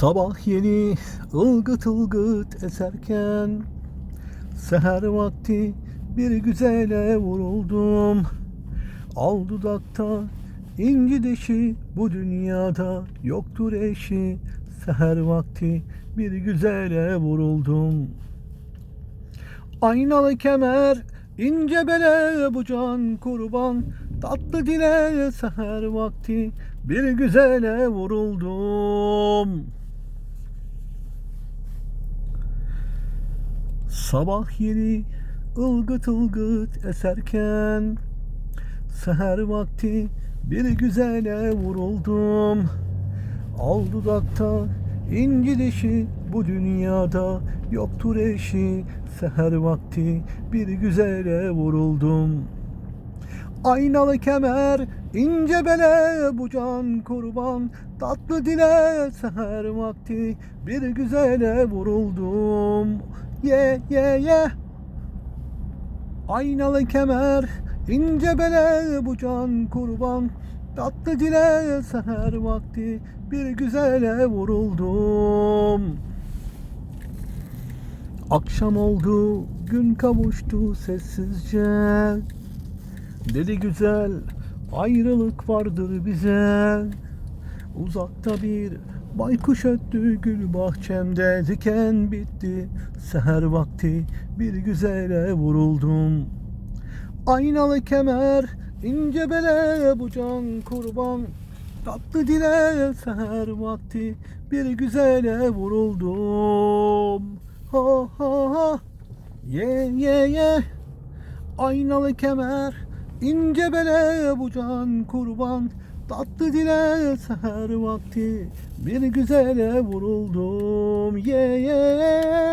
Sabah yeni ılgıt ılgıt eserken Seher vakti bir güzele vuruldum. Al dudakta inci deşi bu dünyada yoktur eşi. Seher vakti bir güzele vuruldum. Aynalı kemer ince bele bu can kurban Tatlı dile seher vakti bir güzele vuruldum Sabah yeni ılgıt ılgıt eserken Seher vakti bir güzele vuruldum. Al dudakta inci dişi bu dünyada yoktur eşi. Seher vakti bir güzele vuruldum. Aynalı kemer ince bele bu can kurban. Tatlı dile seher vakti bir güzele vuruldum Ye ye ye. Aynalı kemer ince bele bu can kurban. Tatlı dile seher vakti bir güzele vuruldum. Akşam oldu gün kavuştu sessizce. Dedi güzel ayrılık vardır bize Uzakta bir baykuş öttü gül bahçemde Diken bitti. Seher vakti bir güzele vuruldum. Aynalı kemer ince bele bu can kurban. Tatlı dile seher vakti bir güzele vuruldum. Ha ha ha. Ye ye ye. Aynalı kemer ince bele bu can kurban Tatlı dile seher vakti bir güzele vuruldum. Ye ye